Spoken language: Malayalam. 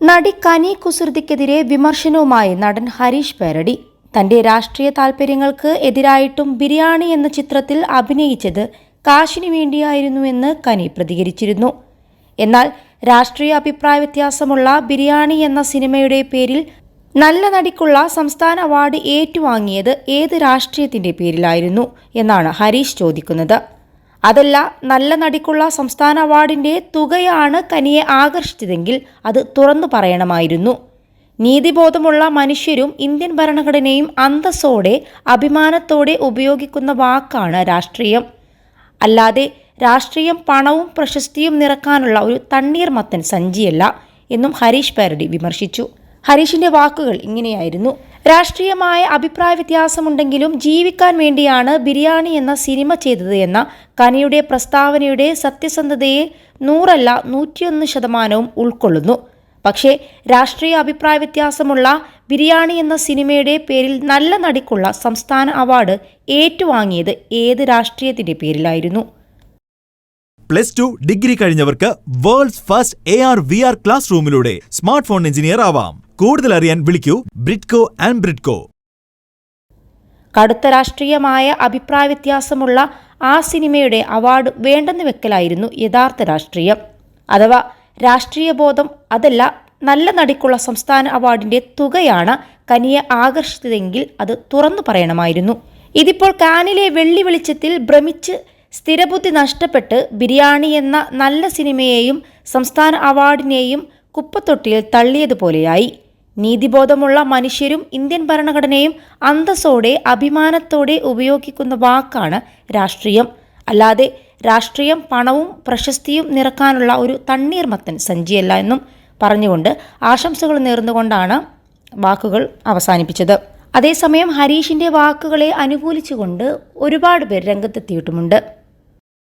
നടി കനി കുസൃതിക്കെതിരെ വിമർശനവുമായി നടൻ ഹരീഷ് പേരടി. തന്റെ രാഷ്ട്രീയ താൽപര്യങ്ങൾക്ക് എതിരായിട്ടും ബിരിയാണി എന്ന ചിത്രത്തിൽ അഭിനയിച്ചത് കാശിനു വേണ്ടിയായിരുന്നുവെന്ന് കനി പ്രതികരിച്ചിരുന്നു. എന്നാൽ രാഷ്ട്രീയ അഭിപ്രായ വ്യത്യാസമുള്ള ബിരിയാണി എന്ന സിനിമയുടെ പേരിൽ നല്ല നടിക്കുള്ള സംസ്ഥാന അവാർഡ് ഏറ്റുവാങ്ങിയത് ഏത് രാഷ്ട്രീയത്തിന്റെ പേരിലായിരുന്നു എന്നാണ് ഹരീഷ് ചോദിക്കുന്നത്. അതല്ല നല്ല നടിക്കുള്ള സംസ്ഥാന അവാർഡിന്റെ തുകയാണ് കനിയെ ആകർഷിച്ചതെങ്കിൽ അത് തുറന്നു പറയണമായിരുന്നു. നീതിബോധമുള്ള മനുഷ്യരും ഇന്ത്യൻ ഭരണഘടനയും അന്തസ്സോടെ അഭിമാനത്തോടെ ഉപയോഗിക്കുന്ന വാക്കാണ് രാഷ്ട്രീയം. അല്ലാതെ രാഷ്ട്രീയം പണവും പ്രശസ്തിയും നിറക്കാനുള്ള ഒരു തണ്ണീർമത്തൻ സഞ്ചിയല്ല എന്നും ഹരീഷ് പാരഡി വിമർശിച്ചു. ഹരീഷിന്റെ വാക്കുകൾ ഇങ്ങനെയായിരുന്നു. രാഷ്ട്രീയമായ അഭിപ്രായ വ്യത്യാസമുണ്ടെങ്കിലും ജീവിക്കാൻ വേണ്ടിയാണ് ബിരിയാണി എന്ന സിനിമ ചെയ്തത് എന്ന കനിയുടെ പ്രസ്താവനയുടെ സത്യസന്ധതയെ നൂറല്ല നൂറ്റിയൊന്ന് ശതമാനവും ഉൾക്കൊള്ളുന്നു. പക്ഷേ രാഷ്ട്രീയ അഭിപ്രായ വ്യത്യാസമുള്ള ബിരിയാണി എന്ന സിനിമയുടെ പേരിൽ നല്ല നടിക്കുള്ള സംസ്ഥാന അവാർഡ് ഏറ്റുവാങ്ങിയത് ഏത് രാഷ്ട്രീയത്തിന്റെ പേരിലായിരുന്നു? Plus two degree കഴിഞ്ഞവർക്ക് world's first A R V R class റൂമിലൂടെ smart phone engineer ആവാം. കൂടുതൽ അറിയാൻ വിളിക്കൂ ബ്രിഡ്കോ ആൻഡ് ബ്രിഡ്കോ കടുത്ത രാഷ്ട്രീയമായ അഭിപ്രായ വ്യത്യാസമുള്ള ആ സിനിമയുടെ അവാർഡ് വേണ്ടെന്ന് വെക്കലായിരുന്നു യഥാർത്ഥ രാഷ്ട്രീയം. അഥവാ രാഷ്ട്രീയ ബോധം അതല്ല നല്ല നടിക്കുള്ള സംസ്ഥാന അവാർഡിന്റെ തുകയാണ് കനിയെ ആകർഷിച്ചതെങ്കിൽ അത് തുറന്നു പറയണമായിരുന്നു. ഇതിപ്പോൾ കാനിലെ വെള്ളി വെളിച്ചത്തിൽ ഭ്രമിച്ച് സ്ഥിരബുദ്ധി നഷ്ടപ്പെട്ട് ബിരിയാണി എന്ന നല്ല സിനിമയെയും സംസ്ഥാന അവാർഡിനെയും കുപ്പത്തൊട്ടിയിൽ തള്ളിയതുപോലെയായി. നീതിബോധമുള്ള മനുഷ്യരും ഇന്ത്യൻ ഭരണഘടനയും അന്തസ്സോടെ അഭിമാനത്തോടെ ഉപയോഗിക്കുന്ന വാക്കാണ് രാഷ്ട്രീയം. അല്ലാതെ രാഷ്ട്രീയം പണവും പ്രശസ്തിയും നിറക്കാനുള്ള ഒരു തണ്ണീർമത്തൻ സഞ്ചിയല്ല എന്നും പറഞ്ഞുകൊണ്ട് ആശംസകൾ നേർന്നുകൊണ്ടാണ് വാക്കുകൾ അവസാനിപ്പിച്ചത്. അതേസമയം ഹരീഷിന്റെ വാക്കുകളെ അനുകൂലിച്ചുകൊണ്ട് ഒരുപാട് പേർ രംഗത്തെത്തിയിട്ടുമുണ്ട്.